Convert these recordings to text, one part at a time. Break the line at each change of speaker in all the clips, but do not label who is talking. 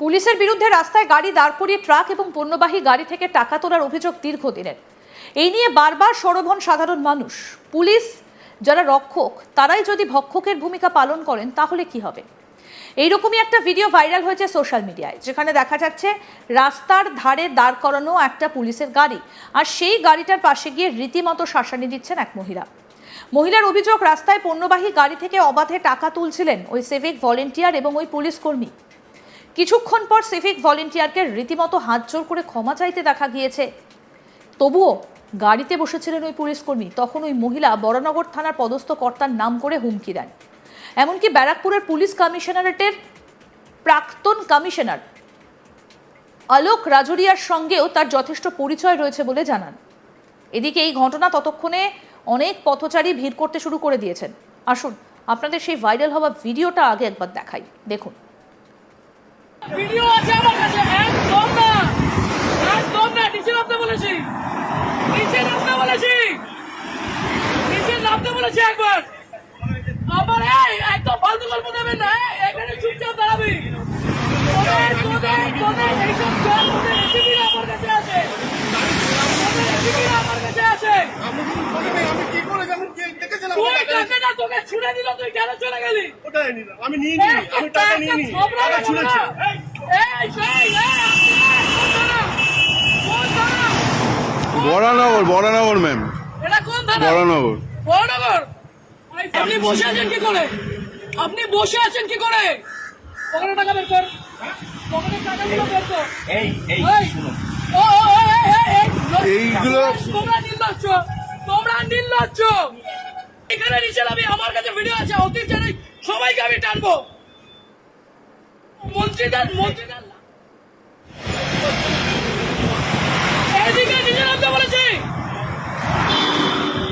পুলিশের বিরুদ্ধে রাস্তায় গাড়ি দাঁড় করিয়ে ট্রাক এবং পণ্যবাহী গাড়ি থেকে টাকা তোলার অভিযোগ দীর্ঘদিনের। এই নিয়ে বারবার সরব হন সাধারণ মানুষ। পুলিশ যারা রক্ষক, তারাই যদি ভক্ষকের ভূমিকা পালন করেন, তাহলে কি হবে? এইরকমই একটা ভিডিও ভাইরাল হয়েছে সোশ্যাল মিডিয়ায়, যেখানে দেখা যাচ্ছে রাস্তার ধারে দাঁড় করানো একটা পুলিশের গাড়ি, আর সেই গাড়িটার পাশে গিয়ে রীতিমতো শাসানি দিচ্ছেন এক মহিলা। মহিলার অভিযোগ, রাস্তায় পণ্যবাহী গাড়ি থেকে অবাধে টাকা তুলছিলেন ওই সিভিক ভলেন্টিয়ার এবং ওই পুলিশ কর্মী। কিছুক্ষণ পর সিভিক ভলেন্টিয়ারকে রীতিমতো হাত জোর করে ক্ষমা চাইতে দেখা গিয়েছে। তবুও গাড়িতে বসেছিলেন ওই পুলিশ কর্মী তখন ওই মহিলা বড়নগর থানার পদস্থ কর্তার নাম করে হুমকি দেন। এমনকি ব্যারাকপুরের পুলিশ কমিশনারেটের প্রাক্তন কমিশনার আলোক রাজুরিয়ার সঙ্গেও তার যথেষ্ট পরিচয় রয়েছে বলে জানান। এদিকে এই ঘটনা ততক্ষণে অনেক পথচারী ভিড় করতে শুরু করে দিয়েছেন। আসুন, আপনাদের সেই ভাইরাল হওয়া ভিডিওটা আগে একবার দেখাই। দেখুন।
ভিডিও আছে আমার কাছে একদম না একদম না নিচে নামতে বলেছি। নিচে নামতে বলেছি। নিচে নামতে বলেছি একবার। আবার এই একদম ফালতু না এখানে চুপচাপ দাঁড়াবি। তোদের আমার কাছে আছে তোদের রেসিপিরা আছে।
আমি কি করে জানি কে? আমি নিয়ে নিই আমি টাকা নিয়ে নিই। টাকা ছুঁড়েছি
বরানগর বরানগর ম্যাম বরানগর
বড়নগর আপনি বসে আছেন কি করে? আপনি বসে আছেন কি করে? পকেটে টাকা বের কর। পকেটে টাকাগুলো বের কর।
এই এই
এই, ও, ও, ও, এই, এই, এই,
এইগুলো-
তোমরা নির্লজ্জ। তোমরা নির্লজ্জ। এখানে নিচে আমি, আমার কাছে ভিডিও আছে, অতীত জানাই সবাইকে আমি টানবো। মন্ত্রীদের মন্ত্রীদের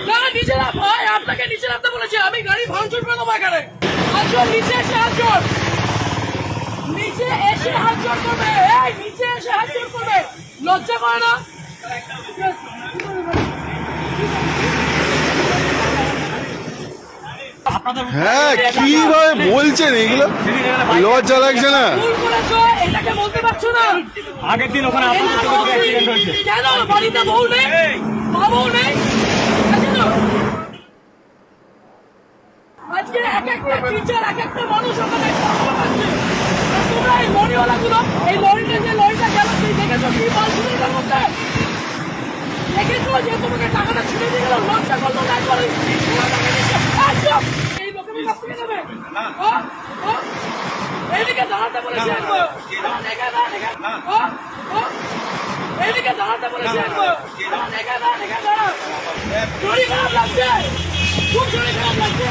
না নিচে ভাই, আপনাকে নিচে বলেছি, আমি গাড়ি ভাঙচুর করে দেবো এখানে। আসুন, নিচে এসে নিচে এসে করবে, এই, নিচে এসে হাত জোর করবে। লজ্জা করে না?
হ্যাঁ কীভাবে বলছেন? এগুলো? লজ্জা লাগছে না।
এটাকে বলতে পারছ না।
আগের দিন ওখানে আপনার সাথে কোনো অ্যাক্সিডেন্ট হয়েছে।
কেন বাড়িতে বউ নেই বউ নেই। আজকে এক একটা টিচার এক একটা মানুষ ওখানে তোমরা এই লরিওয়ালাগুলো এই লরিটা যে লরিটা গেল তুই দেখেছ কি মাল ছিল এটার মধ্যে? দেখেছ যে তোমাকে টাকাটা ছুড়ে দিয়ে গেল? লজ্জা করল না একবারে একদম। এইদিকে দাঁড়াতে বলেছি? এইদিকে দাঁড়াতে বলেছি দেখা খারাপ লাগছে। খুব চুরি খারাপ লাগছে।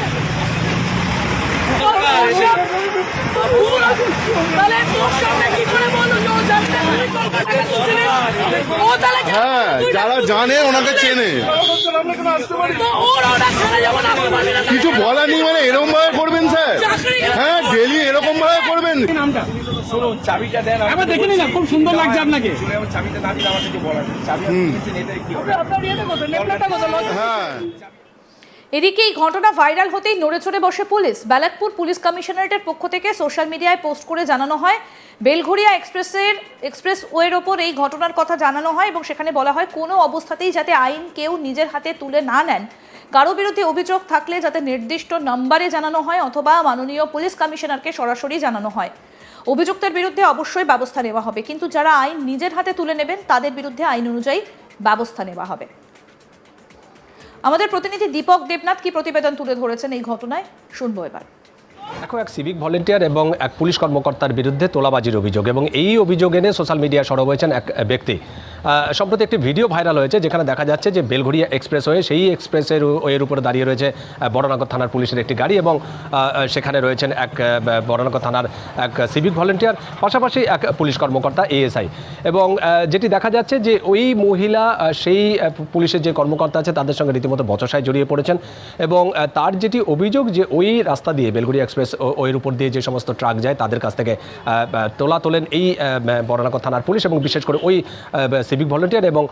হ্যাঁ যারা জানে ওনাকে চেনে কিছু বলার নেই মানে এরকম ভাবে করবেন স্যার হ্যাঁ ডেলি এরকম ভাবে করবেন
শুনুন চাবিটা দেন
একবার দেখে না, খুব সুন্দর লাগছে আপনাকে।
চাবিটা না দিলে আমার কিছু চাবি এটাই কি হবে
আপনার ইয়েটা কোথায়? নেপলাটা কোথায়?
হ্যাঁ
এদিকে এই ঘটনা ভাইরাল হতেই নড়ে চড়ে বসে পুলিশ। ব্যালাকপুর পুলিশ কমিশনারেটের পক্ষ থেকে সোশ্যাল মিডিয়ায় পোস্ট করে জানানো হয় বেলঘরিয়া এক্সপ্রেসের এক্সপ্রেস ওয়ের ওপর এই ঘটনার কথা জানানো হয় এবং সেখানে বলা হয়, কোনো অবস্থাতেই যাতে আইন কেউ নিজের হাতে তুলে না নেন। কারও বিরুদ্ধে অভিযোগ থাকলে যাতে নির্দিষ্ট নম্বরে জানানো হয় অথবা মাননীয় পুলিশ কমিশনারকে সরাসরি জানানো হয়। অভিযুক্তের বিরুদ্ধে অবশ্যই ব্যবস্থা নেওয়া হবে, কিন্তু যারা আইন নিজের হাতে তুলে নেবেন, তাদের বিরুদ্ধে আইন অনুযায়ী ব্যবস্থা নেওয়া হবে। আমাদের প্রতিনিধি দীপক দেবনাথ কি প্রতিবেদন তুলে ধরেছেন এই ঘটনায়? শুনব এবার।
দেখো, এক সিভিক ভলেন্টিয়ার এবং এক পুলিশ কর্মকর্তার বিরুদ্ধে তোলাবাজির অভিযোগ এবং এই অভিযোগ এনে সোশ্যাল মিডিয়ায় সরব হয়েছেন এক ব্যক্তি। সম্প্রতি একটি ভিডিও ভাইরাল হয়েছে যেখানে দেখা যাচ্ছে যে বেলঘরিয়া এক্সপ্রেস হয়ে সেই এক্সপ্রেসের ওয়ের উপরে দাঁড়িয়ে রয়েছে বড়নগর থানার পুলিশের একটি গাড়ি এবং সেখানে রয়েছেন এক বড়নগর থানার এক সিভিক ভলেন্টিয়ার, পাশাপাশি এক পুলিশ কর্মকর্তা এএসআই এবং যেটি দেখা যাচ্ছে যে ওই মহিলা সেই পুলিশের যে কর্মকর্তা আছে তাদের সঙ্গে রীতিমতো বচসায় জড়িয়ে পড়েছেন এবং তার যেটি অভিযোগ যে ওই রাস্তা দিয়ে বেলগুড়ি এক্সপ্রেস ও- ওইর উপর দিয়ে যে সমস্ত ট্রাক যায় তাদের কাছ থেকে তোলা তোলেন এই বড়নগর থানার পুলিশ এবং বিশেষ করে ওই সিভিক ভলেন্টিয়ার এবং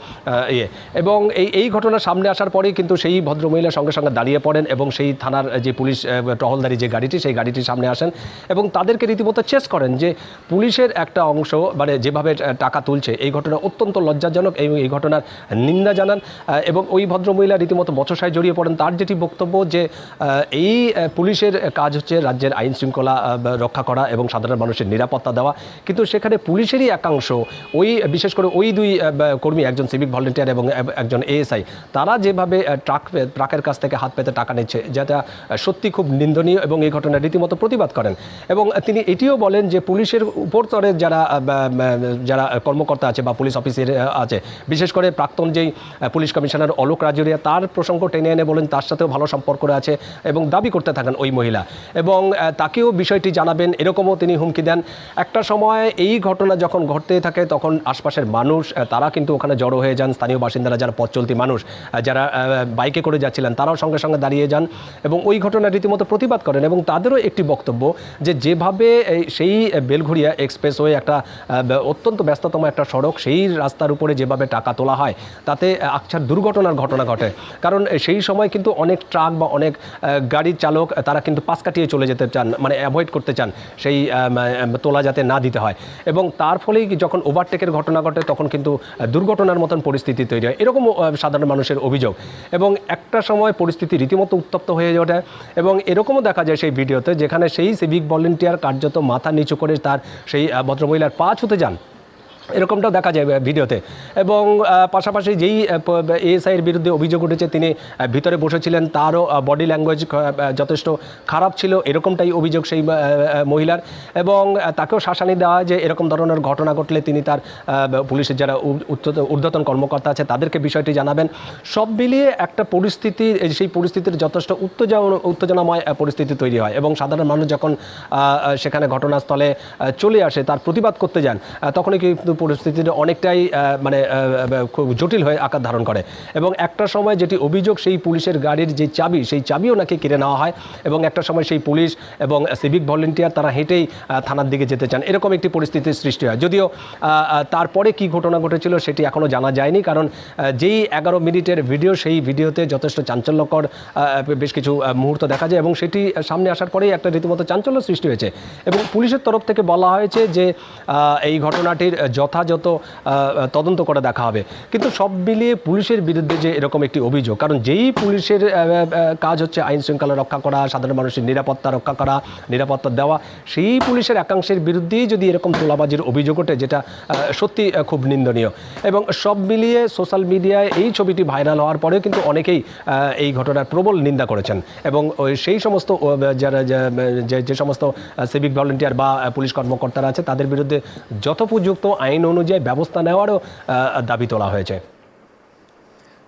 ইয়ে। এবং এই এই ঘটনা সামনে আসার পরেই কিন্তু সেই ভদ্রমহিলা সঙ্গে সঙ্গে দাঁড়িয়ে পড়েন এবং সেই থানার যে পুলিশ টহলদারি যে গাড়িটি, সেই গাড়িটির সামনে আসেন এবং তাদেরকে রীতিমতো চেস করেন যে পুলিশের একটা অংশ মানে যেভাবে টাকা তুলছে, এই ঘটনা অত্যন্ত লজ্জাজনক এবং এই ঘটনার নিন্দা জানান। এবং ওই ভদ্রমহিলা রীতিমতো বচসায় জড়িয়ে পড়েন। তার যেটি বক্তব্য যে এই পুলিশের কাজ হচ্ছে রাজ্যের আইন শৃঙ্খলা রক্ষা করা এবং সাধারণ মানুষের নিরাপত্তা দেওয়া। কিন্তু সেখানে পুলিশেরই একাংশ, ওই, বিশেষ করে ওই দুই কর্মী একজন সিভিক ভলেন্টিয়ার এবং একজন এএসআই তারা যেভাবে ট্রাক ট্রাকের কাছ থেকে হাত পেতে টাকা নিচ্ছে যেটা সত্যি খুব নিন্দনীয় এবং এই ঘটনা রীতিমতো প্রতিবাদ করেন। এবং তিনি এটিও বলেন যে পুলিশের উপর যারা যারা কর্মকর্তা আছে বা পুলিশ অফিসের আছে বিশেষ করে প্রাক্তন যেই পুলিশ কমিশনার অলোক রাজুরিয়া তার প্রসঙ্গ টেনে এনে বলেন তার সাথেও ভালো সম্পর্ক আছে এবং দাবি করতে থাকেন ওই মহিলা। এবং তাকেও বিষয়টি জানাবেন এরকমও তিনি হুমকি দেন। একটা সময় এই ঘটনা যখন ঘটতে থাকে তখন আশপাশের মানুষ আহ, তারা কিন্তু ওখানে জড়ো হয়ে যান, স্থানীয় বাসিন্দারা যারা পথ চলতি মানুষ যারা বাইকে করে যাচ্ছিলেন, তারাও সঙ্গে সঙ্গে দাঁড়িয়ে যান এবং ওই ঘটনা রীতিমতো প্রতিবাদ করেন এবং তাদেরও একটি বক্তব্য যে যেভাবে সেই বেলঘড়িয়া এক্সপ্রেসওয়ে একটা অত্যন্ত ব্যস্ততম একটা সড়ক, সেই রাস্তার উপরে যেভাবে টাকা তোলা হয়, তাতে আকছার দুর্ঘটনার ঘটনা ঘটে। কারণ সেই সময় কিন্তু অনেক ট্রাক বা অনেক গাড়ির চালক তারা কিন্তু পাশ কাটিয়ে চলে যেতে চান মানে অ্যাভয়েড করতে চান, সেই তোলা যাতে না দিতে হয়। এবং তার ফলেই যখন ওভারটেকের ঘটনা ঘটে, তখন কিন্তু দুর্ঘটনার মতন পরিস্থিতি তৈরি হয়। এরকম সাধারণ মানুষের অভিযোগ। এবং একটা সময় পরিস্থিতি রীতিমতো উত্তপ্ত হয়ে ওঠে। এবং এরকমও দেখা যায় সেই ভিডিওতে যেখানে সেই সিভিক ভলেন্টিয়ার কার্যত মাথা নিচু করে তার সেই ভদ্রমহিলার পা ছুতে যান। এরকমটাও দেখা যায় ভিডিওতে। এবং পাশাপাশি যেই এএসআইয়ের বিরুদ্ধে অভিযোগ উঠেছে, তিনি ভিতরে বসেছিলেন, তারও বডি ল্যাঙ্গুয়েজ যথেষ্ট খারাপ ছিল, এরকমটাই অভিযোগ সেই মহিলার। এবং তাকেও শাসানি দেওয়া যে, এরকম ধরনের ঘটনা ঘটলে তিনি তার পুলিশের যারা ঊর্ধ্বতন কর্মকর্তা আছে, তাদেরকে বিষয়টি জানাবেন। সব মিলিয়ে একটা পরিস্থিতি সেই পরিস্থিতির যথেষ্ট উত্তেজনা, উত্তেজনাময় পরিস্থিতি তৈরি হয়। এবং সাধারণ মানুষ যখন সেখানে ঘটনাস্থলে চলে আসে, তার প্রতিবাদ করতে যান তখনই কিন্তু পরিস্থিতিটা অনেকটাই মানে খুব জটিল হয়ে আকার ধারণ করে। এবং একটা সময় যেটি অভিযোগ সেই পুলিশের গাড়ির যে চাবি, সেই চাবিও নাকি কেড়ে নেওয়া হয়। এবং একটা সময় সেই পুলিশ এবং সিভিক ভলেন্টিয়ার তারা হেঁটেই থানার দিকে যেতে চান। এরকম একটি পরিস্থিতির সৃষ্টি হয়। যদিও তারপরে কি ঘটনা ঘটেছিল সেটি এখনও জানা যায়নি। কারণ যেই এগারো মিনিটের ভিডিও, সেই ভিডিওতে যথেষ্ট চাঞ্চল্যকর বেশ কিছু মুহূর্ত দেখা যায় এবং সেটি সামনে আসার পরেই একটা রীতিমতো চাঞ্চল্য সৃষ্টি হয়েছে। এবং পুলিশের তরফ থেকে বলা হয়েছে যে এই ঘটনাটির যথাযথ তদন্ত করে দেখা হবে। কিন্তু সব মিলিয়ে পুলিশের বিরুদ্ধে যে এরকম একটি অভিযোগ, কারণ যেই পুলিশের কাজ হচ্ছে আইন শৃঙ্খলা রক্ষা করা, সাধারণ মানুষের নিরাপত্তা রক্ষা করা, নিরাপত্তা দেওয়া, সেই পুলিশের একাংশের বিরুদ্ধেই যদি এরকম তোলাবাজির অভিযোগ ওঠে, যেটা সত্যি খুব নিন্দনীয়। এবং সব মিলিয়ে সোশ্যাল মিডিয়ায় এই ছবিটি ভাইরাল হওয়ার পরেও কিন্তু অনেকেই এই ঘটনার প্রবল নিন্দা করেছেন। এবং সেই সমস্ত যারা, যে সমস্ত সিভিক ভলেন্টিয়ার বা পুলিশ কর্মকর্তারা আছে, তাদের বিরুদ্ধে যথোপযুক্ত আইন অনুযায়ী ব্যবস্থা নেওয়ারও দাবি তোলা হয়েছে।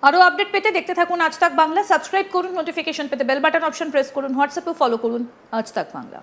আরও আপডেট পেতে দেখতে থাকুন আজ তাক বাংলা। সাবস্ক্রাইব করুন, নোটিফিকেশন পেতে বেল বাটন অপশন প্রেস করুন, হোয়াটসঅ্যাপেও ফলো করুন আজ তাক বাংলা।